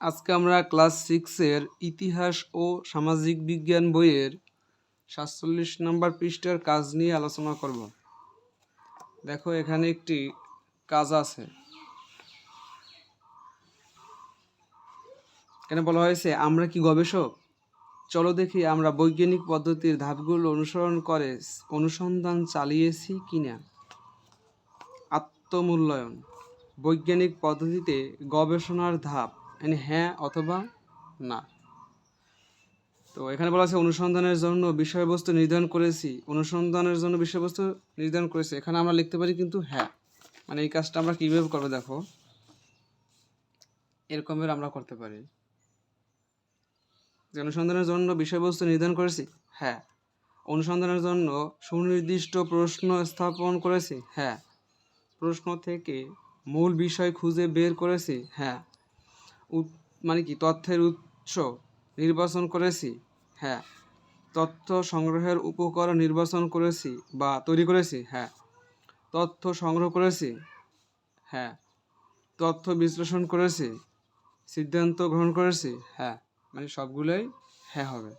আজকে আমরা ক্লাস সিক্সের ইতিহাস ও সামাজিক বিজ্ঞান বইয়ের সাতচল্লিশ নম্বর পৃষ্ঠার কাজ নিয়ে আলোচনা করব। দেখো এখানে একটি কাজ আছে। এখানে বলা হয়েছে, আমরা কি গবেষক? চলো দেখি আমরা বৈজ্ঞানিক পদ্ধতির ধাপগুলো অনুসরণ করে অনুসন্ধান চালিয়েছি কিনা। আত্মমূল্যায়ন, বৈজ্ঞানিক পদ্ধতিতে গবেষণার ধাপ। মানে হ্যাঁ অথবা না। তো এখানে বলা আছে, অনুসন্ধানের জন্য বিষয়বস্তু নির্ধারণ করেছি। অনুসন্ধানের জন্য বিষয়বস্তু নির্ধারণ করেছি। এখানে আমরা লিখতে পারি কিন্তু হ্যাঁ। মানে এই কাজটা আমরা কীভাবে করব দেখো। এরকমের আমরা করতে পারি। যে অনুসন্ধানের জন্য বিষয়বস্তু নির্ধারণ করেছি? হ্যাঁ। অনুসন্ধানের জন্য সুনির্দিষ্ট প্রশ্ন স্থাপন করেছি? হ্যাঁ। প্রশ্ন থেকে মূল বিষয় খুঁজে বের করেছি? হ্যাঁ। মানে কি, তথ্যের উৎস নির্বাচন করেছি হ্যাঁ। তথ্য সংগ্রহের উপকরণ নির্বাচন করেছি বা তৈরি করেছি হ্যাঁ। তথ্য সংগ্রহ করেছি হ্যাঁ। তথ্য বিশ্লেষণ করেছি, সিদ্ধান্ত গ্রহণ করেছি হ্যাঁ। মানে সবগুলোই হ্যাঁ হবে।